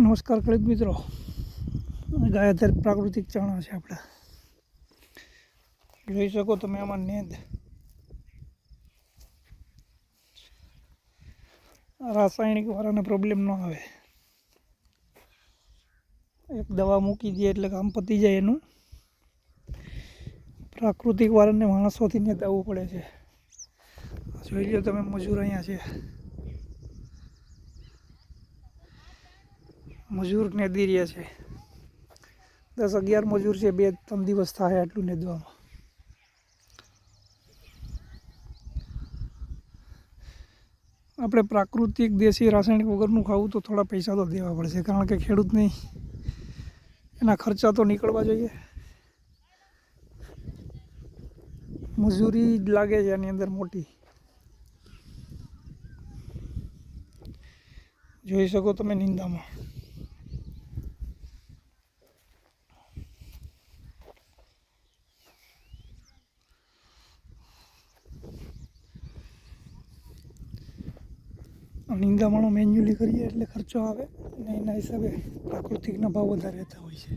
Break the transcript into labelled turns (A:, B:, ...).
A: નમસ્કાર ખેડૂત મિત્રો. ગાયધર પ્રાકૃતિક ચણા છે આપણા. જોઈ શકો તમે આમાં નેદ. રાસાયણિક વાળાને પ્રોબ્લેમ ન આવે. એક દવા મૂકી દઈએ એટલે કામ પતી જાય એનું. પ્રાકૃતિક વાળાને માણસોથી નેતાવવું પડે છે. જોઈ લો તમે, મજૂર અહીંયા છે. મજૂર નેદી રહ્યા છે. દસ અગિયાર મજૂર છે, બે ત્રણ દિવસ થાય આટલું નેદવામાં. આપણે પ્રાકૃતિક દેશી રાસાયણિક વગરનું ખાવું તો થોડા પૈસા તો દેવા પડશે, કારણ કે ખેડૂતને એના ખર્ચા તો નીકળવા જોઈએ. મજૂરી જ લાગે છે એની અંદર મોટી. જોઈ શકો તમે નિંદામાં. નિંદામણો મેન્યુઅલી કરીએ એટલે ખર્ચો આવે અને એના હિસાબે પ્રાકૃતિકના ભાવ વધારે રહેતા હોય છે.